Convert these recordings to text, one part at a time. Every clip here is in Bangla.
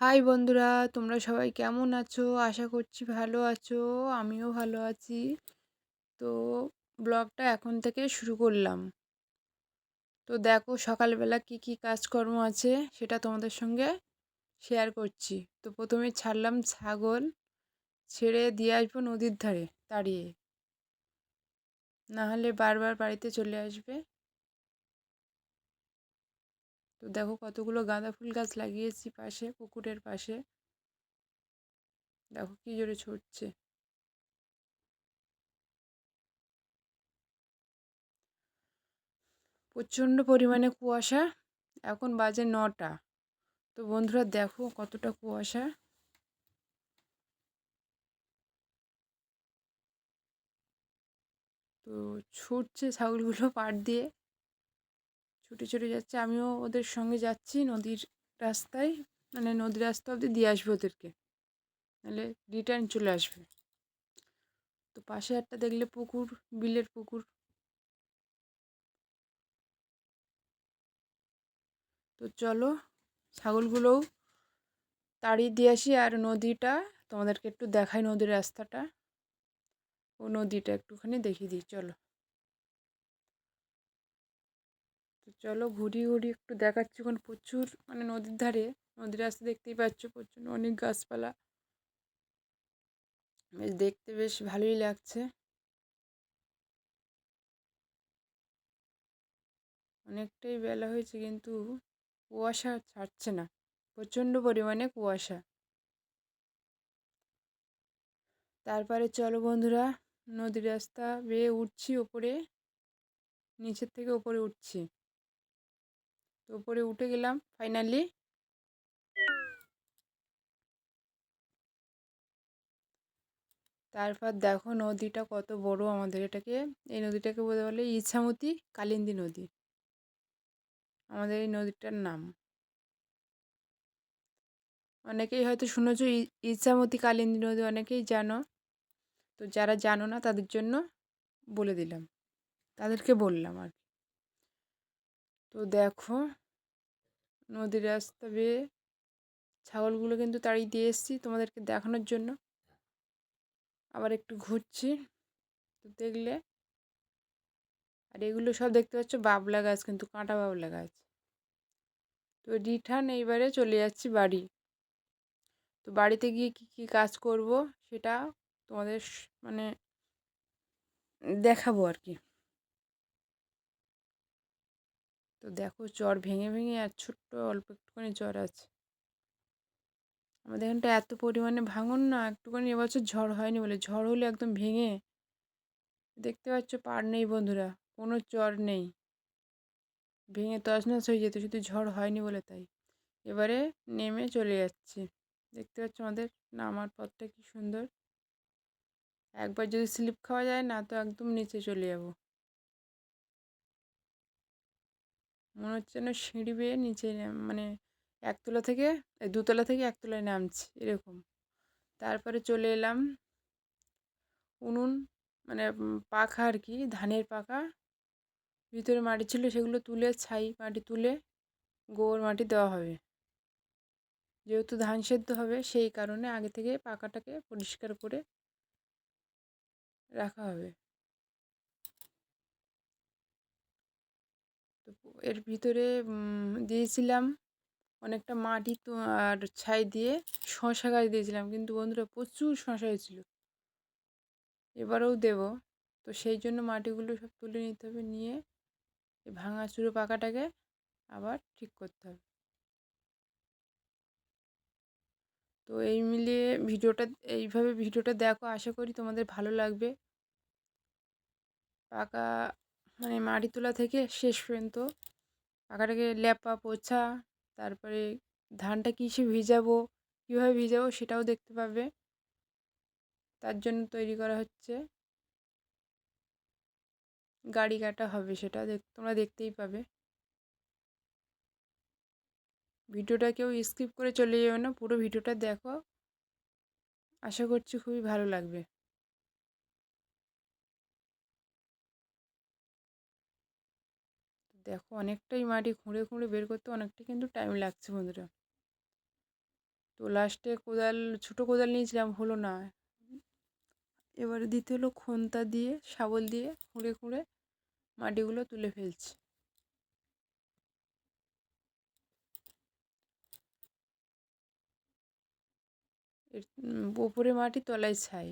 হাই বন্ধুরা, তোমরা সবাই কেমন আছো? আশা করছি ভালো আছো, আমিও ভালো আছি। তো ব্লগটা এখন থেকে শুরু করলাম। তো দেখো সকালবেলা কি কি কাজকর্ম আছে সেটা তোমাদের সঙ্গে শেয়ার করছি। তো প্রথমে ছাড়লাম ছাগল, ছেড়ে দিয়ে আসব নদীর ধারে, দাঁড়িয়ে। নাহলে বারবার বাড়িতে চলে আসবে। তো দেখো কতগুলো গাঁদা ফুল গাছ লাগিয়েছি পাশে, পুকুরের পাশে। দেখো কি জোরে ছুটছে। প্রচণ্ড পরিমাণে কুয়াশা, এখন বাজে নটা। তো বন্ধুরা দেখো কতটা কুয়াশা। তো ছুটছে ছাগলগুলো পাড় দিয়ে। ছুটে ছুটে যাচ্ছে। আমিও ওদের সঙ্গে যাচ্ছি নদীর রাস্তায়। মানে নদীর রাস্তা অবধি দিয়ে আসবে ওদেরকে। নাহলে রিটার্ন চলে আসবে। তো পাশে একটা দেখলে পুকুর, বিলের পুকুর। তো চলো, ছাগলগুলোও তাড়িয়ে দিয়ে আসি আর নদীটা, তোমাদেরকে একটু দেখাই নদীর রাস্তাটা। ও নদীটা একটুখানি দেখিয়ে দিই, চলো। তো চলো ঘুরি ঘুরি একটু দেখাচ্ছি ওখানে প্রচুর মানে নদীর ধারে, নদীর রাস্তা দেখতেই পাচ্ছ, প্রচুর অনেক গাছপালা। বেশ, দেখতে বেশ ভালোই লাগছে। অনেকটাই বেলা হয়েছে কিন্তু কুয়াশা ছাড়ছে না, প্রচণ্ড পরিমাণে কুয়াশা। তারপরে চলো বন্ধুরা, নদীর রাস্তা বেয়ে উঠছি, ওপরে, নিচের থেকে ওপরে উঠছি। তো ওপরে উঠে গেলাম ফাইনালি তারপর দেখো নদীটা কত বড় আমাদের এটাকে। এই নদীটাকে বলে ইছামতি কালিন্দী নদী। আমাদের এই নদীটার নাম। অনেকেই হয়তো শুনেছ ইছামতি কালিন্দী নদী অনেকেই জানো। তো যারা জানো না তাদের জন্য বলে দিলাম। তাদেরকে বললাম আর তো দেখো, নদীর রাস্তা বেয়ে ছাগলগুলো কিন্তু তাড়িয়ে দিয়ে এসেছি তোমাদেরকে দেখানোর জন্য। আবার একটু ঘুরছি, তো দেখলে আর এগুলো সব দেখতে পাচ্ছ বাবলা গাছ, কিন্তু কাঁটা বাবলা গাছ। তো রিটার্ন এইবারে চলে যাচ্ছি বাড়ি। তো বাড়িতে গিয়ে কী কী কাজ করব সেটা তোমাদের মানে দেখাবো আর কি। তো দেখো জ্বর ভেঙে ভেঙে আর ছোট্ট অল্প একটুখানি জ্বর আছে। আমাদের এখানটা এত পরিমাণে ভাঙন না, একটুখানি এবছর ঝড় হয়নি বলে। ঝড় হলে একদম ভেঙে দেখতে পাচ্ছ পার নেই বন্ধুরা, কোনো চর নেই। ভেঙে তছনছ হয়ে যেত, শুধু ঝড় হয়নি বলে তাই। এবারে নেমে চলে যাচ্ছে। দেখতে পাচ্ছ আমাদের নামার পথটা কি সুন্দর। একবার যদি স্লিপ খাওয়া যায় না তো একদম নিচে চলে যাব। মনে হচ্ছে যেন সিঁড়ি বেয়ে নিচে মানে একতলা থেকে দুতলা থেকে একতলায় নামছি, এরকম। তারপরে চলে এলাম উনুন মানে পাখা আর কি, ধানের পাখা। ভিতরে মাটি ছিল, সেগুলো তুলে, ছাই মাটি তুলে, গোবর মাটি দেওয়া হবে। যেহেতু ধান সেদ্ধ হবে, সেই কারণে আগে থেকে পাকাটাকে পরিষ্কার করে রাখা হবে। তো এর ভিতরে দিয়েছিলাম অনেকটা মাটি তো, আর ছাই দিয়ে শশা গাছ দিয়েছিলাম। কিন্তু বন্ধুরা প্রচুর শশা হয়েছিল। এবারেও দেব। তো সেই জন্য মাটিগুলো সব তুলে নিতে হবে, নিয়ে ভাঙা চুরো পাকাটাকে আবার ঠিক করতে হবে। তো এই মিলিয়ে ভিডিওটা, এইভাবে ভিডিওটা দেখো। আশা করি তোমাদের ভালো লাগবে। পাকা মানে মাটি তোলা থেকে শেষ পর্যন্ত। পাকাটাকে ল্যাপা, পোছা, তারপরে ধানটা কিসে ভিজাবো, কীভাবে ভিজাবো সেটাও দেখতে পাবে। তার জন্য তৈরি করা হচ্ছে। গাড়ি কাটা হবে সেটা দেখ, তোমরা দেখতেই পাবে। ভিডিওটা কেউ স্কিপ করে চলে যাবে না, পুরো ভিডিওটা দেখো। আশা করছি খুবই ভালো লাগবে। দেখো অনেকটাই মাটি খুঁড়ে খুঁড়ে বের করতে অনেকটা কিন্তু টাইম লাগছে বন্ধুরা। তো লাস্টে কোদাল, ছোটো কোদাল নিয়েছিলাম, হলো না। এবারে দিতে হলো খন্তা দিয়ে, শাবল দিয়ে খুঁড়ে খুঁড়ে মাটিগুলো তুলে ফেলছি। ওপরে মাটি, তলায় ছাই।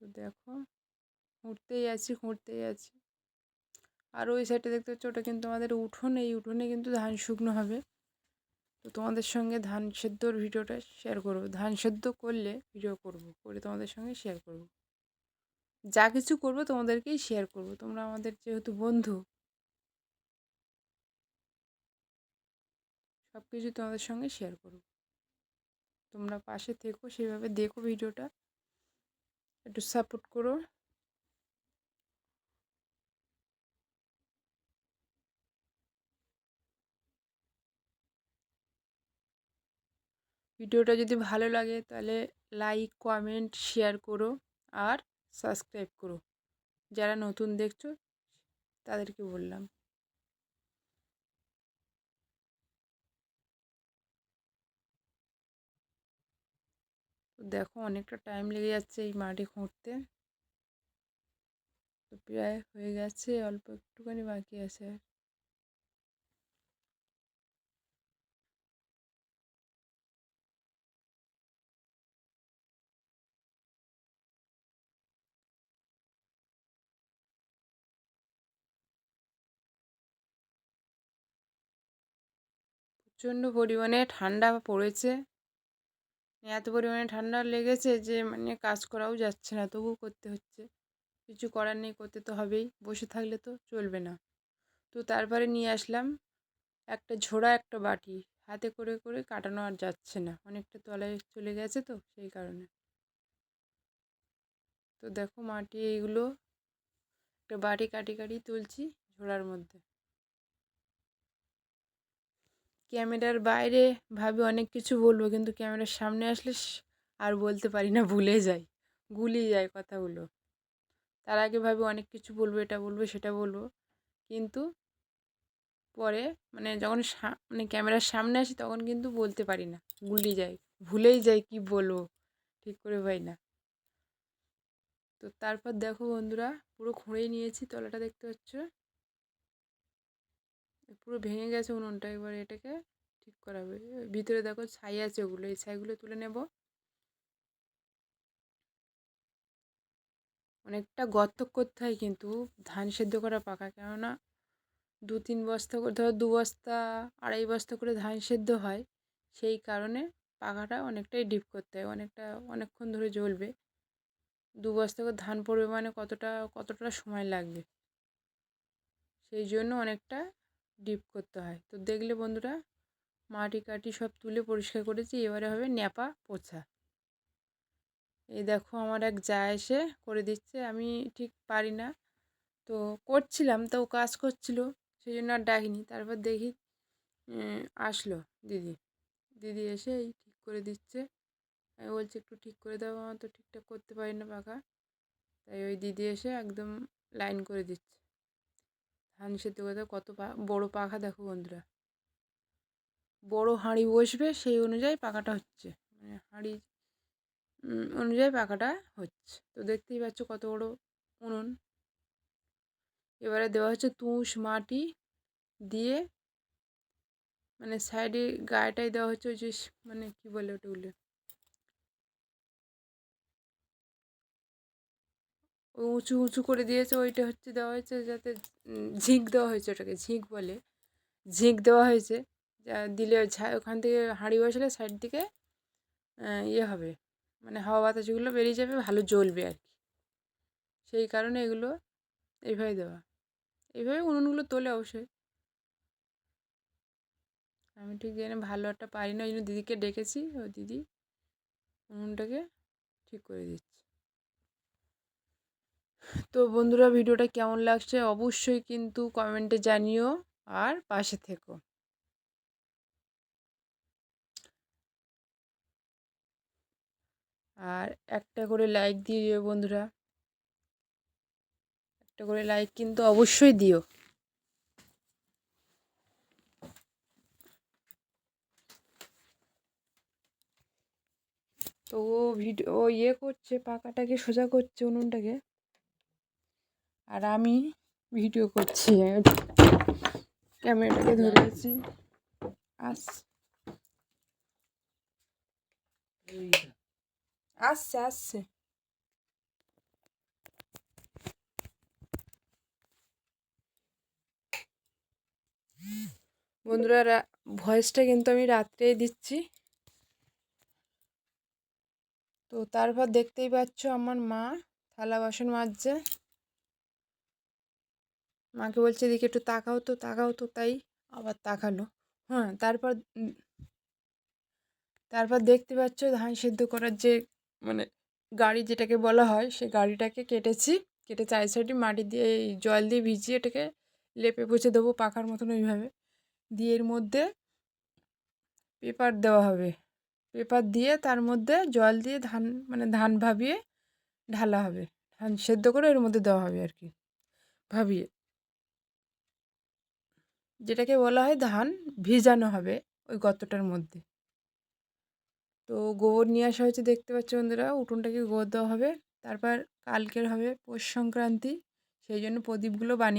তো দেখো, খুঁড়তেই আছি খুঁড়তেই আছি। আর ওই সাইডে দেখতে পাচ্ছ, ওটা কিন্তু আমাদের উঠোন, এই উঠোনে কিন্তু ধান শুকনো হবে। তো তোমাদের সঙ্গে ধান সেদ্ধর ভিডিওটা শেয়ার করব। ধান সেদ্ধ করলে ভিডিও করব, করে তোমাদের সঙ্গে শেয়ার করব। যা কিছু করব তোমাদেরকেই শেয়ার করব। তোমরা আমাদের যেহেতু বন্ধু সব কিছু তোমাদের সঙ্গে শেয়ার করব। তোমরা পাশে থেকো, সেভাবে দেখো ভিডিওটা একটু সাপোর্ট করো। ভিডিওটা যদি ভালো লাগে তাহলে লাইক, কমেন্ট, শেয়ার করো আর সাবস্ক্রাইব করো। যারা নতুন দেখছ, তাদেরকে বললাম। তো দেখো অনেকটা টাইম লেগে যাচ্ছে এই মাটি খুঁড়তে তো প্রায় হয়ে গেছে, অল্প একটুখানি বাকি আছে আর। প্রচণ্ড পরিমাণে ঠান্ডা পড়েছে। এত পরিমাণে ঠান্ডা লেগেছে যে মানে কাজ করাও যাচ্ছে না তবু করতে হচ্ছে। কিছু করার নেই, করতে তো হবেই, বসে থাকলে তো চলবে না। তো তারপরে নিয়ে আসলাম একটা ঝোড়া, একটা বাটি। হাতে করে করে কাটানো আর যাচ্ছে না, অনেকটা তলায় চলে গেছে তো, সেই কারণে। তো দেখো মাটি এইগুলো একটা বাটি কাটি কাটি তুলছি ঝোড়ার মধ্যে। ক্যামেরার বাইরে ভাবি অনেক কিছু বলব, কিন্তু ক্যামেরার সামনে আসলে আর বলতে পারি না, ভুলে যাই, গুলিয়ে যায় কথাগুলো। তার আগে ভাবি অনেক কিছু বলব, এটা বলব, সেটা বলব, কিন্তু পরে মানে যখন মানে ক্যামেরার সামনে আসি তখন কিন্তু বলতে পারি না, গুলিয়ে যাই, ভুলেই যাই কি বলব, ঠিক করে পাই না। তো তারপর দেখো বন্ধুরা, পুরো খুঁড়েই নিয়েছি তলাটা, দেখতে পাচ্ছ? পুরো ভেঙে গেছে উনুনটা, এবার এটাকে ঠিক করা হবে ভিতরে দেখো ছাই আছে ওগুলো, এই ছাইগুলো তুলে নেব। অনেকটা গর্ত করতে হয় কিন্তু ধান সেদ্ধ করা পাকা, কেননা দু তিন বস্তা করে, ধরো দু বস্তা, আড়াই বস্তা করে ধান সেদ্ধ হয়, সেই কারণে পাখাটা অনেকটাই ডিপ করতে হয়, অনেকটা, অনেকক্ষণ ধরে জ্বলবে। দু বস্তা করে ধান পড়বে মানে কতটা কতটা সময় লাগবে? সেই জন্য অনেকটা ডিপ করতে হয়। তো দেখলে বন্ধুরা মাটি কাটি সব তুলে পরিষ্কার করেছি, এবারে হবে ন্যাপা পোছা। এই দেখো আমার এক যা এসে করে দিচ্ছে, আমি ঠিক পারি না। তো করছিলাম, তো কাজ করছিল সেই জন্য আর ডাকিনি। তারপর দেখি আসলো দিদি। দিদি এসে এই ঠিক করে দিচ্ছে। আমি বলছি, একটু ঠিক করে দাও আমার তো ঠিকঠাক করতে পারি না পাখা। তাই ওই দিদি এসে একদম লাইন করে দিচ্ছে। ধান সেদ্ধ করে কত বড় পাখা দেখো বন্ধুরা। বড় হাঁড়ি বসবে সেই অনুযায়ী পাখাটা হচ্ছে। মানে হাঁড়ি অনুযায়ী পাখাটা হচ্ছে। তো দেখতেই পাচ্ছ কত বড় উনুন। এবারে দেওয়া হচ্ছে তুষ মাটি দিয়ে মানে সাইডে গায়েটাই দেওয়া হচ্ছে ওই যে মানে কী বলে ওটা উঁচু উঁচু করে দিয়েছে, ওইটা হচ্ছে দেওয়া হয়েছে যাতে ঝিঁক দেওয়া হয়েছে ওটাকে, ঝিঁক বলে। ঝিঁক দেওয়া হয়েছে, যা দিলে ওখান থেকে হাঁড়ি বসালে সাইড দিকে ইয়ে হবে মানে হাওয়া বাতাসগুলো বেরিয়ে যাবে, ভালো জ্বলবে আর কি। সেই কারণে এগুলো এইভাবে দেওয়া। এইভাবে উনুনগুলো তোলে অবশ্যই। আমি ঠিক জানি ভালো একটা পারি না, ওই জন্য দিদিকে ডেকেছি, ও দিদি উনুনটাকে ঠিক করে দিচ্ছে। তো বন্ধুরা, ভিডিওটা কেমন লাগছে অবশ্যই কিন্তু কমেন্টে জানিও আর পাশে থেকো। আর একটা করে লাইক দিয়ে দিও বন্ধুরা। একটা করে লাইক কিন্তু অবশ্যই দিও। তো ও ভিডিও ইয়ে করছে, পাকাটাকে, সোজা করছে উনুনটাকে। আর আমি ভিডিও করছি। ক্যামেরাটাকে ধরেছি আস। আসছে আসছে। বন্ধুরা ভয়েসটা কিন্তু আমি রাত্রেই দিচ্ছি। তো তারপর দেখতেই পাচ্ছ আমার মা থালা বাসন মাজছে। মাকে বলছে, এদিকে একটু তাকাও তো তাকাও তো। তাই আবার তাকালো। হ্যাঁ তারপর তারপর দেখতে পাচ্ছ ধান সেদ্ধ করার যে মানে গাড়ি যেটাকে বলা হয়, সে গাড়িটাকে কেটেছি, কেটে চার সাইডে মাটি দিয়ে এই জল দিয়ে ভিজিয়ে এটাকে লেপে পুছে দেবো পাখার মতন ওইভাবে। দিয়ে এর মধ্যে পেপার দেওয়া হবে। পেপার দিয়ে তার মধ্যে জল দিয়ে ধান মানে ধান ভাবিয়ে ঢালা হবে। ধান সেদ্ধ করে এর মধ্যে দেওয়া হবে আর কি, ভাবিয়ে। যেটাকে বলা হয় ধান ভিজানো হবে ওই গর্তটার মধ্যে। তো গোবর নিয়ে আসা হয়েছে দেখতে পাচ্ছ বন্ধুরা, উঠোনটাকে গোবর দেওয়া হবে, তারপর কালকের হবে পৌষ সংক্রান্তি, সেই জন্য প্রদীপগুলো বানিয়ে